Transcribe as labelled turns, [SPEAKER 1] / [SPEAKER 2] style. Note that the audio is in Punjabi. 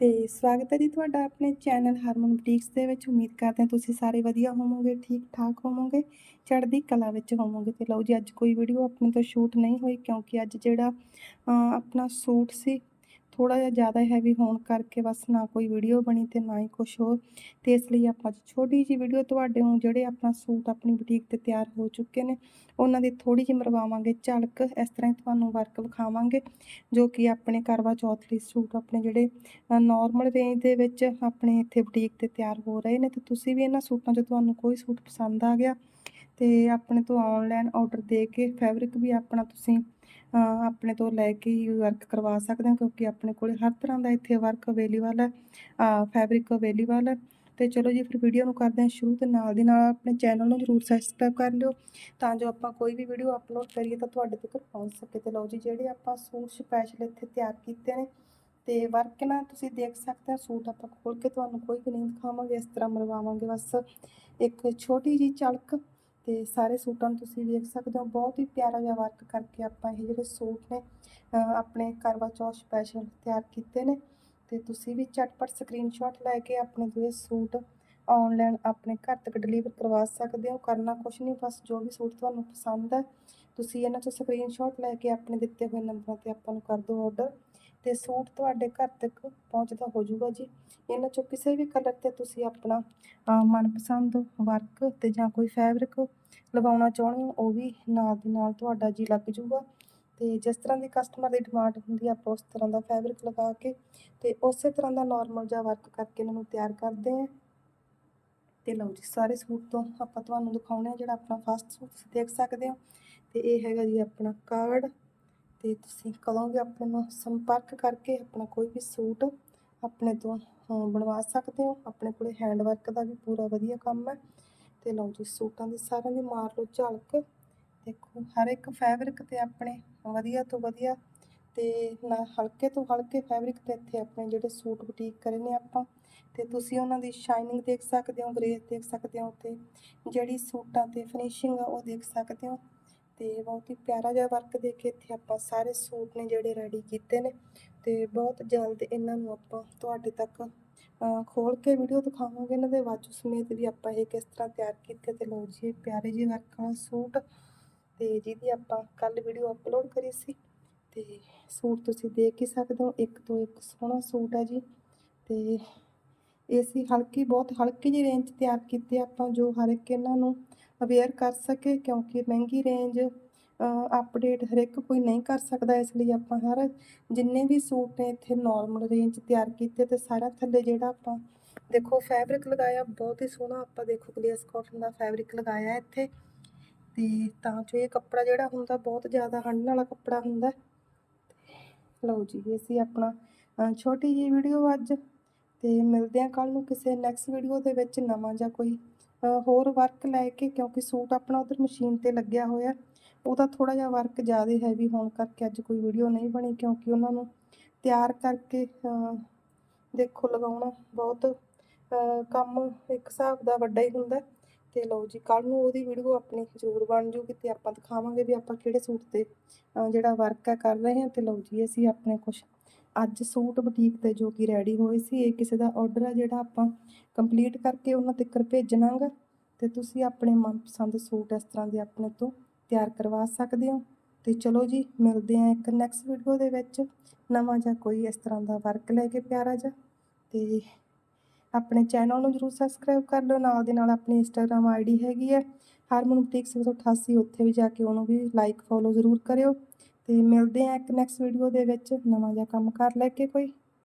[SPEAKER 1] ਤੇ ਸਵਾਗਤ ਹੈ ਜੀ ਤੁਹਾਡਾ ਆਪਣੇ ਚੈਨਲ ਹਾਰਮੋਨ ਬੁਟੀਕਸ ਦੇ ਵਿੱਚ। ਉਮੀਦ ਕਰਦੇ ਹਾਂ ਤੁਸੀਂ ਸਾਰੇ ਵਧੀਆ ਹੋਵੋਗੇ, ਠੀਕ ਠਾਕ ਹੋਵੋਗੇ, ਚੜ੍ਹਦੀ ਕਲਾ ਵਿੱਚ ਹੋਵੋਗੇ। ਤੇ ਲਓ ਜੀ, ਅੱਜ ਕੋਈ ਵੀਡੀਓ ਆਪਣੇ ਤੋਂ ਸ਼ੂਟ ਨਹੀਂ ਹੋਈ ਕਿਉਂਕਿ ਅੱਜ ਜਿਹੜਾ ਆਪਣਾ ਸੂਟ ਸੀ ਥੋੜਾ ਜਿਹਾ ਜ਼ਿਆਦਾ ਹੈਵੀ ਹੋਣ ਕਰਕੇ ਬਸ ਨਾ ਕੋਈ ਵੀਡੀਓ ਬਣੀ ਤੇ ਨਾ ਹੀ ਕੁਝ ਹੋਰ। ਤੇ ਇਸ ਲਈ ਆਪਾਂ ਛੋਟੀ ਜਿਹੀ ਵੀਡੀਓ ਤੁਹਾਡੇ ਨੂੰ ਜਿਹੜੇ ਆਪਣਾ ਸੂਟ ਆਪਣੀ ਬੁਟੀਕ ਤੇ ਤਿਆਰ ਹੋ ਚੁੱਕੇ ਨੇ, ਉਹਨਾਂ ਦੀ ਥੋੜੀ ਜਿਹੀ ਮਰਵਾਵਾਂਗੇ। ਝਲਕ ਇਸ ਤਰ੍ਹਾਂ ਹੀ ਤੁਹਾਨੂੰ ਵਰਕ ਵਿਖਾਵਾਂਗੇ, ਜੋ ਕਿ ਆਪਣੇ ਕਰਵਾ ਚੌਥ ਲਈ ਸੂਟ ਆਪਣੇ ਜਿਹੜੇ ਨਾਰਮਲ ਰੇਂਜ ਦੇ ਵਿੱਚ ਆਪਣੇ ਇੱਥੇ ਬੁਟੀਕ ਤੇ ਤਿਆਰ ਹੋ ਰਹੇ ਨੇ। ਤੇ ਤੁਸੀਂ ਵੀ ਇਹਨਾਂ ਸੂਟਾਂ 'ਚ ਤੁਹਾਨੂੰ ਕੋਈ ਸੂਟ ਪਸੰਦ ਆ ਗਿਆ ਤੇ ਆਪਣੇ ਤੋਂ ਆਨਲਾਈਨ ਆਰਡਰ ਦੇ ਕੇ ਫੈਬਰਿਕ ਵੀ ਆਪਣਾ ਤੁਸੀਂ ਆਪਣੇ ਤੋਂ ਲੈ ਕੇ ਹੀ ਵਰਕ ਕਰਵਾ ਸਕਦੇ ਹੋ, ਕਿਉਂਕਿ ਆਪਣੇ ਕੋਲ ਹਰ ਤਰ੍ਹਾਂ ਦਾ ਇੱਥੇ ਵਰਕ ਅਵੇਲੇਬਲ ਹੈ ਫੈਬਰਿਕ ਅਵੇਲੇਬਲ ਹੈ। ਤੇ ਚਲੋ ਜੀ, ਫਿਰ ਵੀਡੀਓ ਨੂੰ ਕਰਦੇ ਹਾਂ ਸ਼ੁਰੂ ਤੇ ਨਾਲ ਦੀ ਨਾਲ ਆਪਣੇ ਚੈਨਲ ਨੂੰ ਜਰੂਰ ਸਬਸਕ੍ਰਾਈਬ ਕਰ ਲਿਓ, ਤਾਂ ਜੋ ਆਪਾਂ ਕੋਈ ਵੀ ਵੀਡੀਓ ਅਪਲੋਡ ਕਰੀਏ ਤਾਂ ਤੁਹਾਡੇ ਤੱਕ ਪਹੁੰਚ ਸਕੇ। ਤੇ ਲਓ ਜੀ, ਜਿਹੜੇ ਆਪਾਂ ਸੂਟ ਸਪੈਸ਼ਲ ਇੱਥੇ ਤਿਆਰ ਕੀਤੇ ਨੇ, ਤੇ ਵਰਕ ਨਾ ਤੁਸੀਂ ਦੇਖ ਸਕਦੇ ਹੋ, ਸੂਟ ਆਪਾਂ ਖੋਲ ਕੇ ਤੁਹਾਨੂੰ ਕੋਈ ਵੀ ਨਹੀਂ ਦਿਖਾਵਾਂਗੇ, ਇਸ ਤਰ੍ਹਾਂ ਮਰਵਾਵਾਂਗੇ ਬਸ। ਇੱਕ ਛੋਟੀ ਜੀ ਚਲਕ ਤੇ ਸਾਰੇ ਸੂਟਾਂ ਨੂੰ ਤੁਸੀਂ ਵੇਖ ਸਕਦੇ ਹੋ, ਬਹੁਤ ਹੀ ਪਿਆਰਾ ਜਿਹਾ ਵਰਕ ਕਰਕੇ ਆਪਾਂ ਇਹ ਜਿਹੜੇ ਸੂਟ ਨੇ ਆਪਣੇ ਕਰਵਾ ਚੌਥ ਸਪੈਸ਼ਲ ਤਿਆਰ ਕੀਤੇ ਨੇ ਤੇ ਤੁਸੀਂ ਵੀ ਝਟਪਟ ਸਕਰੀਨਸ਼ਾਟ ਲੈ ਕੇ ਆਪਣੇ ਜਿਹੜੇ ਸੂਟ ਆਨਲਾਈਨ ਆਪਣੇ ਘਰ ਤੱਕ ਡਿਲੀਵਰ ਕਰਵਾ ਸਕਦੇ ਹੋ, ਕਰਨਾ ਕੁਛ ਨਹੀਂ, ਬਸ ਜੋ ਵੀ ਸੂਟ ਤੁਹਾਨੂੰ ਪਸੰਦ ਹੈ, ਤੁਸੀਂ ਇਹਨਾਂ ਤੋਂ ਸਕਰੀਨਸ਼ਾਟ ਲੈ ਕੇ ਆਪਣੇ ਦਿੱਤੇ ਹੋਏ ਨੰਬਰਾਂ ਤੇ ਆਪਾਂ ਨੂੰ ਕਰ ਦਿਓ ਆਰਡਰ ਤੇ ਸੂਟ ਤੁਹਾਡੇ ਘਰ ਤੱਕ ਪਹੁੰਚਦਾ ਹੋ ਜਾਊਗਾ ਜੀ। ਇਹਨਾਂ ਚੋਂ ਕਿਸੇ ਵੀ ਕਲਰ ਤੇ ਤੁਸੀਂ ਆਪਣਾ ਮਨਪਸੰਦ ਵਰਕ ਤੇ ਜਾਂ ਕੋਈ ਫੈਬਰਿਕ ਲਗਾਉਣਾ ਚਾਹੁੰਦੇ ਹੋ, ਉਹ ਵੀ ਨਾਲ ਦੀ ਨਾਲ ਤੁਹਾਡਾ ਜੀ ਲੱਗ ਜਾਊਗਾ ਤੇ ਜਿਸ ਤਰ੍ਹਾਂ ਦੀ ਕਸਟਮਰ ਦੀ ਡਿਮਾਂਡ ਹੁੰਦੀ ਆ, ਆਪਾਂ ਉਸ ਤਰ੍ਹਾਂ ਦਾ ਫੈਬਰਿਕ ਲਗਾ ਕੇ ਤੇ ਉਸੇ ਤਰ੍ਹਾਂ ਦਾ ਨਾਰਮਲ ਜਿਹਾ ਵਰਕ ਕਰਕੇ ਇਹਨਾਂ ਨੂੰ ਤਿਆਰ ਕਰਦੇ ਹਾਂ। ਤੇ ਲਓ ਜੀ, ਸਾਰੇ ਸੂਟ ਤੋਂ ਆਪਾਂ ਤੁਹਾਨੂੰ ਦਿਖਾਉਣੇ ਆ ਜਿਹੜਾ ਆਪਣਾ ਫਸਟ ਸੂਟ ਤੁਸੀਂ ਦੇਖ ਸਕਦੇ ਹੋ। ਤੇ ਇਹ ਹੈਗਾ ਜੀ ਆਪਣਾ ਕਾਰਡ ਤੇ ਤੁਸੀਂ ਕਦੋਂ ਵੀ ਆਪਣੇ ਨੂੰ ਸੰਪਰਕ ਕਰਕੇ ਆਪਣਾ ਕੋਈ ਵੀ ਸੂਟ ਆਪਣੇ ਤੋਂ ਬਣਵਾ ਸਕਦੇ ਹੋ। ਆਪਣੇ ਕੋਲੇ ਹੈਂਡ ਵਰਕ ਦਾ ਵੀ ਪੂਰਾ ਵਧੀਆ ਕੰਮ ਹੈ। ਤੇ ਲਓ ਜੀ, ਸੂਟਾਂ ਦੀ ਸਾਰਿਆਂ ਦੀ ਮਾਰ ਲਓ ਝਲਕ। ਦੇਖੋ, ਹਰ ਇੱਕ ਫੈਬਰਿਕ ਤੇ ਆਪਣੇ ਵਧੀਆ ਤੋਂ ਵਧੀਆ ਤੇ ਨਾ ਹਲਕੇ ਤੋਂ ਹਲਕੇ ਫੈਬਰਿਕ ਤੇ ਇੱਥੇ ਆਪਣੇ ਜਿਹੜੇ ਸੂਟ ਬੁਟੀਕ ਕਰੇ ਨੇ ਆਪਾਂ। ਤੇ ਤੁਸੀਂ ਉਹਨਾਂ ਦੀ ਸ਼ਾਈਨਿੰਗ ਦੇਖ ਸਕਦੇ ਹੋ ਗ੍ਰੇਸ ਦੇਖ ਸਕਦੇ ਹੋ ਤੇ ਜਿਹੜੀ ਸੂਟਾਂ ਤੇ ਫਿਨਿਸ਼ਿੰਗ ਆ ਉਹ ਦੇਖ ਸਕਦੇ ਹੋ। ਤੇ ਬਹੁਤ ਹੀ ਪਿਆਰਾ ਜਿਹਾ ਵਰਕ ਦੇ ਕੇ ਇੱਥੇ ਆਪਾਂ ਸਾਰੇ ਸੂਟ ਨੇ ਜਿਹੜੇ ਰੈਡੀ ਕੀਤੇ ਨੇ ਤੇ ਬਹੁਤ ਜਲਦ ਇਹਨਾਂ ਨੂੰ ਆਪਾਂ ਤੁਹਾਡੇ ਤੱਕ ਅਹ, ਖੋਲ ਕੇ ਵੀਡੀਓ ਦਿਖਾਵਾਂਗੇ। ਇਹਨਾਂ ਦੇ ਵਾਜੂ ਸਮੇਤ ਵੀ ਆਪਾਂ ਇਹ ਕਿਸ ਤਰ੍ਹਾਂ ਤਿਆਰ ਕੀਤੇ ਤੇ ਲਓ ਜੀ ਇਹ ਪਿਆਰੇ ਜਿਹੇ ਵਰਕ ਵਾਲਾ ਸੂਟ। ਤੇ ਜਿਹਦੀ ਆਪਾਂ ਕੱਲ ਵੀਡੀਓ ਅਪਲੋਡ ਕਰੀ ਸੀ। ਤੇ ਸੂਟ ਤੁਸੀਂ ਦੇਖ ਹੀ ਸਕਦੇ ਹੋ ਇੱਕ ਤੋਂ ਇੱਕ ਸੋਹਣਾ ਸੂਟ ਹੈ ਜੀ। ਤੇ ਇਹ ਸੀ ਹਲਕੀ ਬਹੁਤ ਹਲਕੀ ਜਿਹੀ ਰੇਂਜ 'ਚ ਤਿਆਰ ਕੀਤੇ ਆਪਾਂ ਜੋ ਹਰ ਇੱਕ ਇਹਨਾਂ ਨੂੰ ਅਵੇਅਰ ਕਰ ਸਕੇ ਕਿਉਂਕਿ ਮਹਿੰਗੀ ਰੇਂਜ ਅਪਡੇਟ ਹਰ ਇੱਕ ਕੋਈ ਨਹੀਂ ਕਰ ਸਕਦਾ ਇਸ ਲਈ ਆਪਾਂ ਹਰ ਜਿੰਨੇ ਵੀ ਸੂਟ ਨੇ ਇੱਥੇ ਨਾਰਮਲ ਰੇਂਜ ਤਿਆਰ ਕੀਤੇ ਤੇ ਸਾਰਾ ਥੱਲੇ ਜਿਹੜਾ ਆਪਾਂ ਦੇਖੋ ਫੈਬਰਿਕ ਲਗਾਇਆ, ਬਹੁਤ ਹੀ ਸੋਹਣਾ ਆਪਾਂ ਦੇਖੋ ਗਲੇਸ ਕਾਟਨ ਦਾ ਫੈਬਰਿਕ ਲਗਾਇਆ ਇੱਥੇ। ਤੇ ਤਾਂ ਜੋ ਇਹ ਕੱਪੜਾ ਜਿਹੜਾ ਹੁੰਦਾ ਬਹੁਤ ਜ਼ਿਆਦਾ ਹੰਢਣ ਵਾਲਾ ਕੱਪੜਾ ਹੁੰਦਾ। ਲਓ ਜੀ, ਇਹ ਸੀ ਆਪਣਾ ਛੋਟੀ ਜਿਹੀ ਵੀਡੀਓ ਅੱਜ। ਅਤੇ ਮਿਲਦੇ ਹਾਂ ਕੱਲ੍ਹ ਨੂੰ ਕਿਸੇ ਨੈਕਸਟ ਵੀਡੀਓ ਦੇ ਵਿੱਚ ਨਵਾਂ ਜਾਂ ਕੋਈ ਹੋਰ ਵਰਕ ਲੈ ਕੇ ਕਿਉਂਕਿ ਸੂਟ ਆਪਣਾ ਉਧਰ ਮਸ਼ੀਨ ਤੇ ਲੱਗਿਆ ਹੋਇਆ। ਉਹਦਾ ਥੋੜਾ ਜਿਹਾ ਵਰਕ ਜ਼ਿਆਦਾ ਹੈਵੀ ਹੋਣ ਕਰਕੇ ਅੱਜ ਕੋਈ ਵੀਡੀਓ ਨਹੀਂ ਬਣੀ ਕਿਉਂਕਿ ਉਹਨਾਂ ਨੂੰ ਤਿਆਰ ਕਰਕੇ ਦੇਖੋ ਲਗਾਉਣਾ ਬਹੁਤ ਕੰਮ ਇੱਕ ਹਿਸਾਬ ਦਾ ਵੱਡਾ ਹੀ ਹੁੰਦਾ। ਤੇ ਲਓ ਜੀ ਕੱਲ ਨੂੰ ਉਹਦੀ ਵੀਡੀਓ ਆਪਣੀ ਜ਼ਰੂਰ ਬਣ ਜੂਗੀ ਤੇ ਆਪਾਂ ਦਿਖਾਵਾਂਗੇ ਵੀ ਆਪਾਂ ਕਿਹੜੇ ਸੂਟ ਤੇ ਜਿਹੜਾ ਵਰਕ ਹੈ ਕਰ ਰਹੇ ਹਾਂ। ਤੇ ਲਓ ਜੀ, ਅਸੀਂ ਆਪਣੇ ਕੁਝ ਅੱਜ ਸੂਟ ਬੁਟੀਕ ਤੇ ਜੋ ਕਿ ਰੈਡੀ ਹੋਏ ਸੀ, ਇਹ ਕਿਸੇ ਦਾ ਆਰਡਰ ਆ ਜਿਹੜਾ ਆਪਾਂ ਕੰਪਲੀਟ ਕਰਕੇ ਉਹਨਾਂ ਤੱਕ ਭੇਜਣਾਗਾ ਤੇ ਤੁਸੀਂ ਆਪਣੇ ਮਨਪਸੰਦ ਸੂਟ ਇਸ ਤਰ੍ਹਾਂ ਦੇ ਆਪਣੇ ਤੋਂ ਤਿਆਰ ਕਰਵਾ ਸਕਦੇ ਹੋ। ਤੇ ਚਲੋ ਜੀ, ਮਿਲਦੇ ਆ ਇੱਕ ਨੈਕਸਟ ਵੀਡੀਓ ਦੇ ਵਿੱਚ। ਨਵਾਂ ਜਾਂ ਕੋਈ ਇਸ ਤਰ੍ਹਾਂ ਦਾ ਵਰਕ ਲੈ ਕੇ ਪਿਆਰਾ ਜਿਹਾ। ਤੇ ਆਪਣੇ ਚੈਨਲ ਨੂੰ ਜਰੂਰ ਸਬਸਕ੍ਰਾਈਬ ਕਰ ਲਓ। ਨਾਲ ਦੇ ਨਾਲ ਆਪਣੀ ਇੰਸਟਾਗ੍ਰam ਆਈਡੀ ਹੈਗੀ ਹੈ। ਹਾਰਮੋਨ ਬੁਟੀਕ 688 ਉੱਥੇ ਵੀ ਜਾ ਕੇ ਉਹਨੂੰ ਵੀ ਲਾਈਕ ਫੋਲੋ ਜ਼ਰੂਰ ਕਰਿਓ। ਅਤੇ ਮਿਲਦੇ ਹਾਂ ਇੱਕ ਨੈਕਸਟ ਵੀਡੀਓ ਦੇ ਵਿੱਚ। ਨਵਾਂ ਜਿਹਾ ਕੰਮ ਕਰ ਲੈ ਕੇ ਕੋਈ।